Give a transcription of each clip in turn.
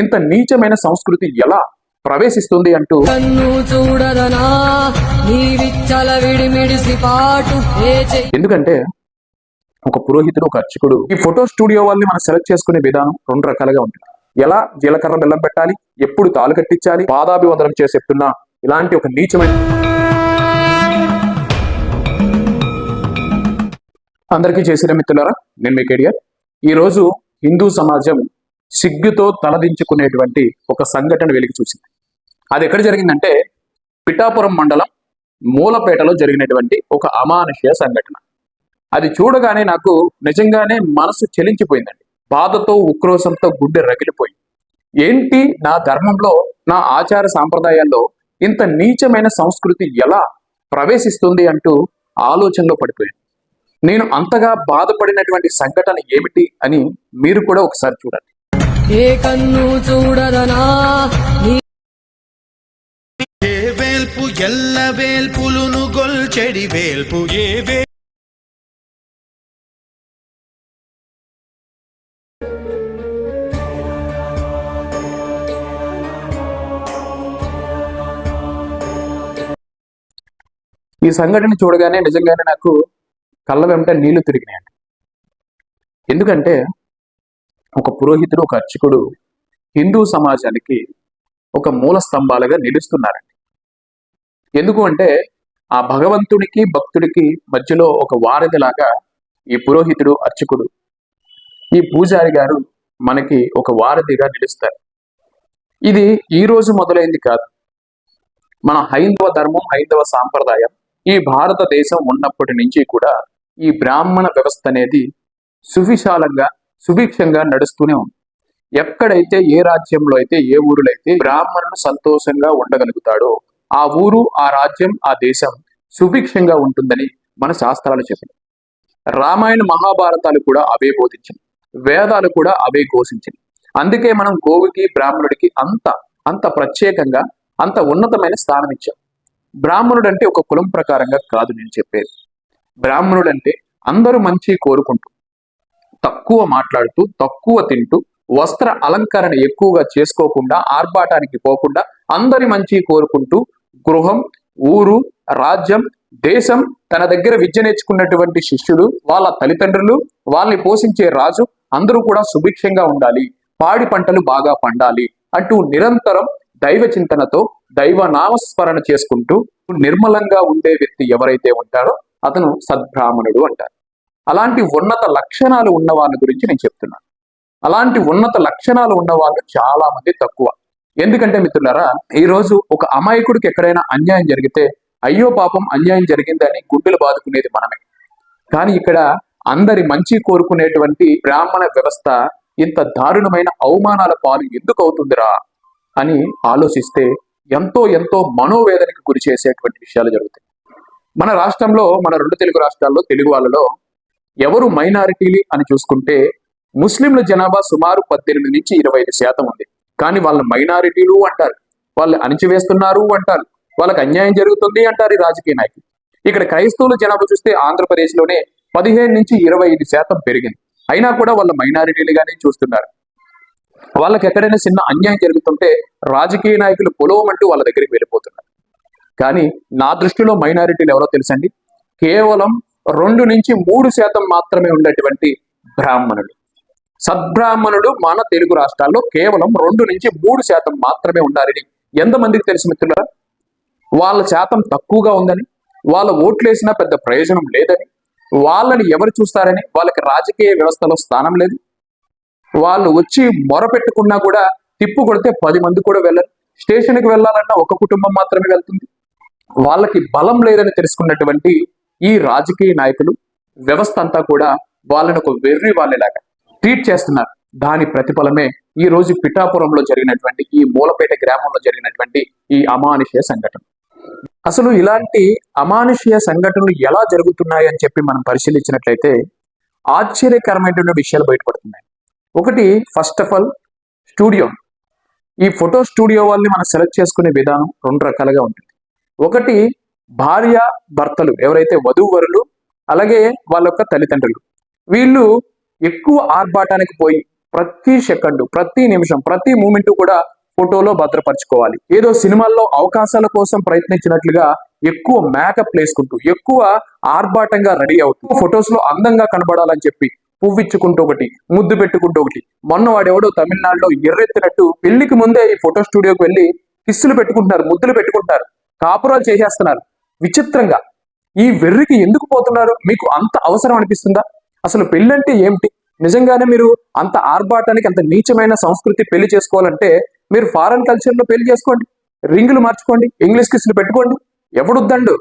ఇంత నీచమైన సంస్కృతి ఎలా ప్రవేశిస్తుంది అంటూ ఎందుకంటే ఒక పురోహితుడు ఒక అర్చకుడు ఈ ఫోటో స్టూడియో వాళ్ళని మనం సెలెక్ట్ చేసుకునే విధానం రెండు రకాలుగా ఉంటుంది. ఎలా జీలకర్ర బెల్లం పెట్టాలి ఎప్పుడు తాలు కట్టించాలి పాదాభివందనం చేసి చెప్తున్నా ఇలాంటి ఒక నీచమైన అందరికీ చేసిన మిత్రులారా నేను మీ కేడియర్. ఈ రోజు హిందూ సమాజం సిగ్గుతో తలదించుకునేటువంటి ఒక సంఘటన వెలికి చూసింది. అది ఎక్కడ జరిగిందంటే పిఠాపురం మండలం మూలపేటలో జరిగినటువంటి ఒక అమానుష్య సంఘటన. అది చూడగానే నాకు నిజంగానే మనసు చెలించిపోయిందండి. బాధతో ఉక్రోషంతో గుండె రగిలిపోయింది ఏంటి నా ధర్మంలో నా ఆచార సాంప్రదాయాల్లో ఇంత నీచమైన సంస్కృతి ఎలా ప్రవేశిస్తుంది అంటూ ఆలోచనలో పడిపోయాను. నేను అంతగా బాధపడినటువంటి సంఘటన ఏమిటి అని మీరు కూడా ఒకసారి చూడండి. ఏ కన్ను చూడదనా? ఏ వేల్పు ఎల్ల వేల్పులును గొల్చెడి వేల్పు. ఏ వే ఈ సంఘటన చూడగానే నిజంగానే నాకు కళ్ళ వెంట నీళ్ళు తిరిగినాయండి. ఎందుకంటే ఒక పురోహితుడు ఒక అర్చకుడు హిందూ సమాజానికి ఒక మూల స్తంభాలుగా నిలుస్తున్నారండి. ఎందుకు అంటే ఆ భగవంతుడికి భక్తుడికి మధ్యలో ఒక వారధిలాగా ఈ పురోహితుడు అర్చకుడు ఈ పూజారి గారు మనకి ఒక వారధిగా నిలుస్తారు. ఇది ఈ రోజు మొదలైంది కాదు. మన హైందవ ధర్మం హైందవ సాంప్రదాయం ఈ భారతదేశం ఉన్నప్పటి నుంచి కూడా ఈ బ్రాహ్మణ వ్యవస్థ అనేది సువిశాలంగా సుభిక్షంగా నడుస్తూనే ఉంది. ఎక్కడైతే ఏ రాజ్యంలో అయితే ఏ ఊరులో అయితే బ్రాహ్మణుడు సంతోషంగా ఉండగలుగుతాడో ఆ ఊరు ఆ రాజ్యం ఆ దేశం సుభిక్షంగా ఉంటుందని మన శాస్త్రాలు చెప్పినాయి. రామాయణ మహాభారతాలు కూడా అవే బోధించింది వేదాలు కూడా అవే ఘోషించింది అందుకే మనం గోవుకి బ్రాహ్మణుడికి అంత అంత ప్రత్యేకంగా అంత ఉన్నతమైన స్థానం ఇచ్చాం. బ్రాహ్మణుడు అంటే ఒక కులం ప్రకారంగా కాదు నేను చెప్పేది. బ్రాహ్మణుడు అంటే అందరూ మంచి కోరుకుంటూ తక్కువ మాట్లాడుతూ తక్కువ తింటూ వస్త్ర అలంకరణ ఎక్కువగా చేసుకోకుండా ఆర్భాటానికి పోకుండా అందరి మంచి కోరుకుంటూ గృహం ఊరు రాజ్యం దేశం తన దగ్గర విద్య నేర్చుకున్నటువంటి శిష్యుడు వాళ్ళ తల్లిదండ్రులు వాళ్ళని పోషించే రాజు అందరూ కూడా సుభిక్షంగా ఉండాలి. పాడి పంటలు బాగా పండాలి అంటూ నిరంతరం దైవ చింతనతో దైవ నామస్మరణ చేసుకుంటూ నిర్మలంగా ఉండే వ్యక్తి ఎవరైతే ఉంటారో అతను సద్బ్రాహ్మణుడు అంటారు. అలాంటి ఉన్నత లక్షణాలు ఉన్న వాళ్ళ గురించి నేను చెప్తున్నాను. అలాంటి ఉన్నత లక్షణాలు ఉన్న వాళ్ళు చాలా మంది తక్కువ. ఎందుకంటే మిత్రులారా ఈ రోజు ఒక అమాయకుడికి ఎక్కడైనా అన్యాయం జరిగితే అయ్యో పాపం అన్యాయం జరిగిందని గుండెలు బాదుకునేది మనమే. కానీ ఇక్కడ అందరి మంచి కోరుకునేటువంటి బ్రాహ్మణ వ్యవస్థ ఇంత దారుణమైన అవమానాల పాలు ఎందుకు అవుతుందిరా అని ఆలోచిస్తే ఎంతో ఎంతో మనోవేదనకు గురి చేసేటువంటి విషయాలు జరుగుతాయి. మన రాష్ట్రంలో మన రెండు తెలుగు రాష్ట్రాల్లో తెలుగు వాళ్ళలో ఎవరు మైనారిటీలు అని చూసుకుంటే ముస్లింల జనాభా సుమారు పద్దెనిమిది నుంచి ఇరవై ఐదు శాతం ఉంది. కానీ వాళ్ళ మైనారిటీలు అంటారు. వాళ్ళు అణిచివేస్తున్నారు అంటారు. వాళ్ళకి అన్యాయం జరుగుతుంది అంటారు ఈ రాజకీయ నాయకులు. ఇక్కడ క్రైస్తవుల జనాభా చూస్తే ఆంధ్రప్రదేశ్లోనే పదిహేను నుంచి ఇరవై ఐదు శాతం పెరిగింది. అయినా కూడా వాళ్ళ మైనారిటీలుగానే చూస్తున్నారు. వాళ్ళకి ఎక్కడైనా చిన్న అన్యాయం జరుగుతుంటే రాజకీయ నాయకులు పొలవమంటూ వాళ్ళ దగ్గరికి వెళ్ళిపోతున్నారు. కానీ నా దృష్టిలో మైనారిటీలు ఎవరో తెలుసండి? కేవలం రెండు నుంచి మూడు శాతం మాత్రమే ఉండేటువంటి బ్రాహ్మణుడు. సద్బ్రాహ్మణుడు మన తెలుగు రాష్ట్రాల్లో కేవలం రెండు నుంచి మూడు శాతం మాత్రమే ఉండాలని ఎంతమందికి తెలుసు మిత్రులారా? వాళ్ళ శాతం తక్కువగా ఉందని వాళ్ళ ఓట్లేసినా పెద్ద ప్రయోజనం లేదని వాళ్ళని ఎవరు చూస్తారని వాళ్ళకి రాజకీయ వ్యవస్థలో స్థానం లేదు. వాళ్ళు వచ్చి మొరపెట్టుకున్నా కూడా తిప్పు కొడితే పది మంది కూడా వెళ్ళరు. స్టేషన్కి వెళ్ళాలన్నా ఒక కుటుంబం మాత్రమే వెళ్తుంది. వాళ్ళకి బలం లేదని తెలుసుకున్నటువంటి ఈ రాజకీయ నాయకులు వ్యవస్థ అంతా కూడా వాళ్ళని ఒక వెర్రి వాళ్ళలాగా ట్రీట్ చేస్తున్నారు. దాని ప్రతిఫలమే ఈ రోజు పిఠాపురంలో జరిగినటువంటి ఈ మూలపేట గ్రామంలో జరిగినటువంటి ఈ అమానుషీయ సంఘటన. అసలు ఇలాంటి అమానుషీయ సంఘటనలు ఎలా జరుగుతున్నాయి అని చెప్పి మనం పరిశీలించినట్లయితే ఆశ్చర్యకరమైనటువంటి విషయాలు బయటపడుతున్నాయి. ఒకటి ఫస్ట్ ఆఫ్ ఆల్ స్టూడియో ఈ ఫోటో స్టూడియో వాళ్ళని మనం సెలెక్ట్ చేసుకునే విధానం రెండు రకాలుగా ఉంటుంది. ఒకటి భార్య భర్తలు ఎవరైతే వధూవరులు అలాగే వాళ్ళ యొక్క తల్లిదండ్రులు. వీళ్ళు ఎక్కువ ఆర్భాటానికి పోయి ప్రతి సెకండ్ ప్రతి నిమిషం ప్రతి మూమెంట్ కూడా ఫోటోలో భద్రపరచుకోవాలి. ఏదో సినిమాల్లో అవకాశాల కోసం ప్రయత్నించినట్లుగా ఎక్కువ మేకప్ వేసుకుంటూ ఎక్కువ ఆర్భాటంగా రెడీ అవుతూ ఫొటోస్లో అందంగా కనబడాలని చెప్పి పువ్విచ్చుకుంటూ ఒకటి ముద్దు పెట్టుకుంటూ ఒకటి. మొన్న వాడెవడో తమిళనాడులో ఎర్రెత్తినట్టు పెళ్ళికి ముందే ఈ ఫోటో స్టూడియోకి వెళ్ళి కిస్సులు పెట్టుకుంటున్నారు ముద్దులు పెట్టుకుంటున్నారు కాపురాలు చేసేస్తున్నారు. విచిత్రంగా. ఈ వెర్రికి ఎందుకు పోతున్నారు? మీకు అంత అవసరం అనిపిస్తుందా? అసలు పెళ్ళంటే ఏమిటి? నిజంగానే మీరు అంత ఆర్భాటానికి అంత నీచమైన సంస్కృతి పెళ్ళి చేసుకోవాలంటే మీరు ఫారెన్ కల్చర్లో పెళ్ళి చేసుకోండి. రింగులు మార్చుకోండి ఇంగ్లీష్ కిస్సులు పెట్టుకోండి. ఎవడుద్దండు?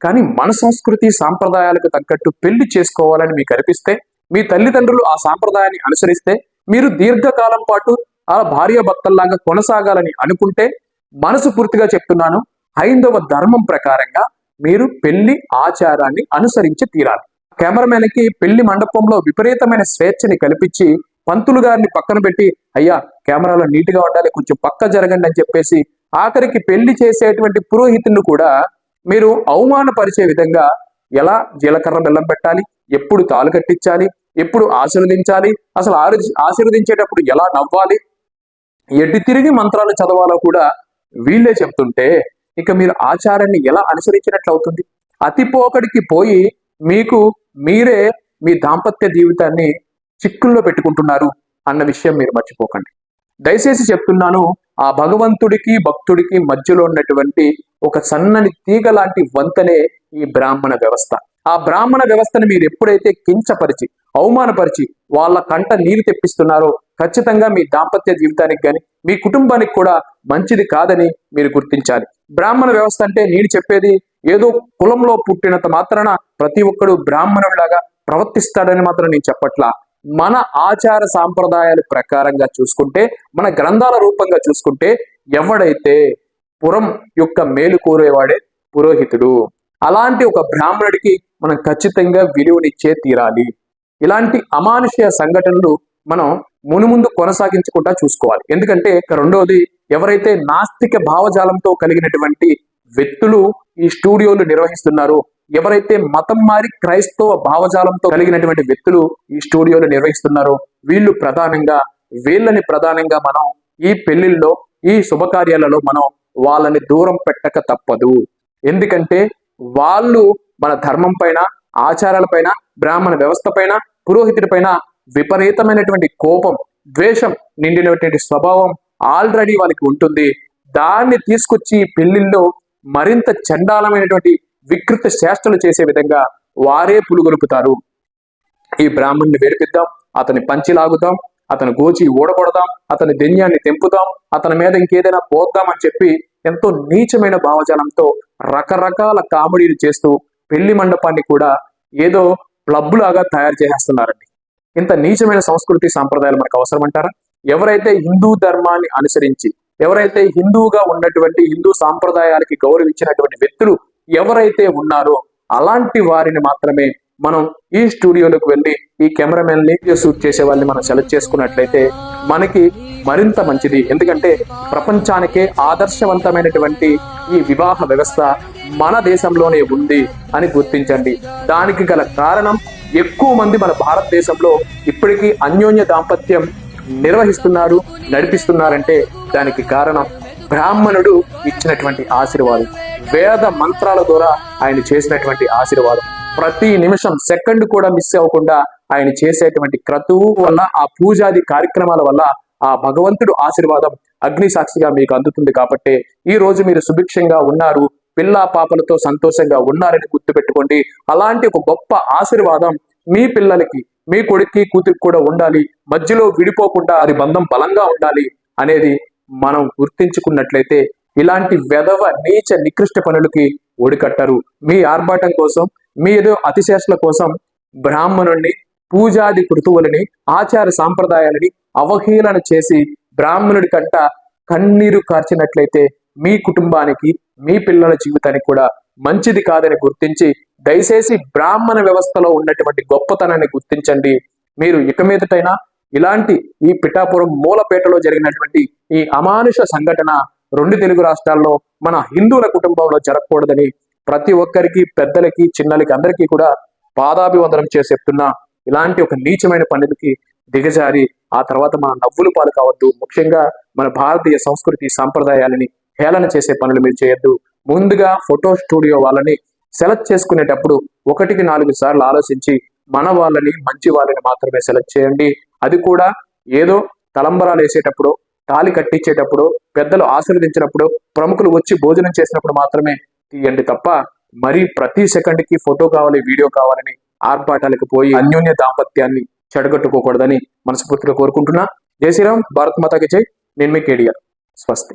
కానీ మన సంస్కృతి సాంప్రదాయాలకు తగ్గట్టు పెళ్ళి చేసుకోవాలని మీకు అనిపిస్తే మీ తల్లిదండ్రులు ఆ సాంప్రదాయాన్ని అనుసరిస్తే మీరు దీర్ఘకాలం పాటు ఆ భార్య భర్తల్లాగా కొనసాగాలని అనుకుంటే మనసు పూర్తిగా చెప్తున్నాను. హైందవ ధర్మం ప్రకారంగా మీరు పెళ్ళి ఆచారాన్ని అనుసరించి తీరాలి. కెమెరామెన్కి పెళ్ళి మండపంలో విపరీతమైన స్వేచ్ఛని కల్పించి పంతులు గారిని పక్కన పెట్టి అయ్యా కెమెరాలో నీట్గా ఉండాలి కొంచెం పక్క జరగండి అని చెప్పేసి ఆఖరికి పెళ్ళి చేసేటువంటి పురోహితుని కూడా మీరు అవమానపరిచే విధంగా ఎలా జీలకర్ర బెల్లం పెట్టాలి ఎప్పుడు తాలు కట్టించాలి ఎప్పుడు ఆశీర్వదించాలి అసలు ఆరు- ఆశీర్వదించేటప్పుడు ఎలా నవ్వాలి ఎటు తిరిగి మంత్రాలు చదవాలో కూడా వీళ్ళే చెప్తుంటే ఇక మీరు ఆచారాన్ని ఎలా అనుసరించినట్లు అవుతుంది అతిపోకడికి పోయి మీకు మీరే మీ దాంపత్య జీవితాన్ని చిక్కుల్లో పెట్టుకుంటున్నారు అన్న విషయం మీరు మర్చిపోకండి. దయచేసి చెప్తున్నాను ఆ భగవంతుడికి భక్తుడికి మధ్యలో ఉన్నటువంటి ఒక సన్నని తీగ లాంటి వంతనే ఈ బ్రాహ్మణ వ్యవస్థ. ఆ బ్రాహ్మణ వ్యవస్థను మీరు ఎప్పుడైతే కించపరిచి అవమానపరిచి వాళ్ళ కంట నీరు తెప్పిస్తున్నారో ఖచ్చితంగా మీ దాంపత్య జీవితానికి కానీ మీ కుటుంబానికి కూడా మంచిది కాదని మీరు గుర్తించాలి. బ్రాహ్మణ వ్యవస్థ అంటే నేను చెప్పేది ఏదో కులంలో పుట్టినంత మాత్రాన ప్రతి ఒక్కడు బ్రాహ్మణుడిలాగా ప్రవర్తిస్తాడని మాత్రం నేను చెప్పట్లా. మన ఆచార సాంప్రదాయాల ప్రకారంగా చూసుకుంటే మన గ్రంథాల రూపంగా చూసుకుంటే ఎవడైతే పురం యొక్క మేలు కోరేవాడే పురోహితుడు. అలాంటి ఒక బ్రాహ్మణుడికి మనం ఖచ్చితంగా విలువనిచ్చే తీరాలి. ఇలాంటి అమానుష్య సంఘటనలు మనం మునుముందు కొనసాగించకుండా చూసుకోవాలి. ఎందుకంటే రెండవది రెండోది ఎవరైతే నాస్తిక భావజాలంతో కలిగినటువంటి వ్యక్తులు ఈ స్టూడియోలు నిర్వహిస్తున్నారో ఎవరైతే మతం మారి క్రైస్తవ భావజాలంతో కలిగినటువంటి వ్యక్తులు ఈ స్టూడియోలు నిర్వహిస్తున్నారో వీళ్ళు ప్రధానంగా వీళ్ళని ప్రధానంగా మనం ఈ పెళ్ళిల్లో ఈ శుభకార్యాలలో మనం వాళ్ళని దూరం పెట్టక తప్పదు. ఎందుకంటే వాళ్ళు మన ధర్మం పైన ఆచారాల పైన బ్రాహ్మణ వ్యవస్థ పైన పురోహితుడి పైన విపరీతమైనటువంటి కోపం ద్వేషం నిండినటువంటి స్వభావం ఆల్రెడీ వాళ్ళకి ఉంటుంది. దాన్ని తీసుకొచ్చి పెళ్ళిళ్ళు మరింత చండాలమైనటువంటి వికృత చేష్టలు చేసే విధంగా వారే పులుగొలుపుతారు. ఈ బ్రాహ్మణ్ణి వేడిపిద్దాం అతని పంచి లాగుదాం అతని గోచి ఊడగొడదాం అతని దెన్యాన్ని తెంపుదాం అతని మీద ఇంకేదైనా పోద్దాం అని చెప్పి ఎంతో నీచమైన భావజాలంతో రకరకాల కామెడీలు చేస్తూ పెళ్ళి మండపాన్ని కూడా ఏదో ప్లబ్ లాగా తయారు చేసేస్తున్నారండి. ఇంత నీచమైన సంస్కృతి సాంప్రదాయాలు మనకు అవసరం అంటారా ఎవరైతే హిందూ ధర్మాన్ని అనుసరించి ఎవరైతే హిందువుగా ఉన్నటువంటి హిందూ సాంప్రదాయాలకి గౌరవించినటువంటి వ్యక్తులు ఎవరైతే ఉన్నారో అలాంటి వారిని మాత్రమే మనం ఈ స్టూడియోలకు వెళ్ళి ఈ కెమెరామెన్ని షూట్ చేసే వాళ్ళని మనం సెలెక్ట్ చేసుకున్నట్లయితే మనకి మరింత మంచిది. ఎందుకంటే ప్రపంచానికే ఆదర్శవంతమైనటువంటి ఈ వివాహ వ్యవస్థ మన దేశంలోనే ఉంది అని గుర్తించండి. దానికి గల కారణం ఎక్కువ మంది మన భారతదేశంలో ఇప్పటికీ అన్యోన్య దాంపత్యం నిర్వహిస్తున్నారు నడిపిస్తున్నారంటే దానికి కారణం బ్రాహ్మణుడు ఇచ్చినటువంటి ఆశీర్వాదం. వేద మంత్రాల ద్వారా ఆయన చేసినటువంటి ఆశీర్వాదం. ప్రతి నిమిషం సెకండ్ కూడా మిస్ అవ్వకుండా ఆయన చేసేటువంటి క్రతువు వల్ల ఆ పూజాది కార్యక్రమాల వల్ల ఆ భగవంతుడు ఆశీర్వాదం అగ్ని సాక్షిగా మీకు అందుతుంది కాబట్టి ఈ రోజు మీరు సుభిక్షంగా ఉన్నారు పిల్ల పాపలతో సంతోషంగా ఉన్నారని గుర్తుపెట్టుకోండి. అలాంటి ఒక గొప్ప ఆశీర్వాదం మీ పిల్లలకి మీ కొడుక్కి కూతురికి కూడా ఉండాలి. మధ్యలో విడిపోకుండా అది బంధం బలంగా ఉండాలి అనేది మనం గుర్తించుకున్నట్లయితే ఇలాంటి వెధవ నీచ నికృష్ట పనులకి ఒడికట్టరు. మీ ఆర్భాటం కోసం మీ ఏదో అతిశేషల కోసం బ్రాహ్మణుణ్ణి పూజాది కృతువులని ఆచార సాంప్రదాయాలని అవహేళన చేసి బ్రాహ్మణుడి కంట కన్నీరు కార్చినట్లయితే మీ కుటుంబానికి మీ పిల్లల జీవితానికి కూడా మంచిది కాదని గుర్తించి దయచేసి బ్రాహ్మణ వ్యవస్థలో ఉన్నటువంటి గొప్పతనాన్ని గుర్తించండి. మీరు ఇక మీదటైనా ఇలాంటి ఈ పిఠాపురం మూలపేటలో జరిగినటువంటి ఈ అమానుష సంఘటన రెండు తెలుగు రాష్ట్రాల్లో మన హిందువుల కుటుంబంలో జరగకూడదని ప్రతి ఒక్కరికి పెద్దలకి చిన్నలకి అందరికీ కూడా పాదాభివందనం చేసి చెప్తున్నా. ఇలాంటి ఒక నీచమైన పనులకి దిగజారి ఆ తర్వాత మన నవ్వులు పాలు కావద్దు. ముఖ్యంగా మన భారతీయ సంస్కృతి సాంప్రదాయాలని హేళన చేసే పనులు మీరు చేయొద్దు. ముందుగా ఫోటో స్టూడియో వాళ్ళని సెలెక్ట్ చేసుకునేటప్పుడు ఒకటికి నాలుగు సార్లు ఆలోచించి మన వాళ్ళని మంచి వాళ్ళని మాత్రమే సెలెక్ట్ చేయండి. అది కూడా ఏదో తలంబరాలు వేసేటప్పుడు తాలి కట్టించేటప్పుడు పెద్దలు ఆశీర్వదించినప్పుడు ప్రముఖులు వచ్చి భోజనం చేసినప్పుడు మాత్రమే తీయండి తప్ప మరీ ప్రతి సెకండ్కి ఫోటో కావాలి వీడియో కావాలని ఆర్భాటాలకు పోయి అన్యోన్య దాంపత్యాన్ని చెడగొట్టుకోకూడదని మనస్ఫూర్తిగా కోరుకుంటున్నా. జై శ్రీరామ్ భారత్ మాతాకి జై. నేను మీ కేడియర్. స్వస్తి.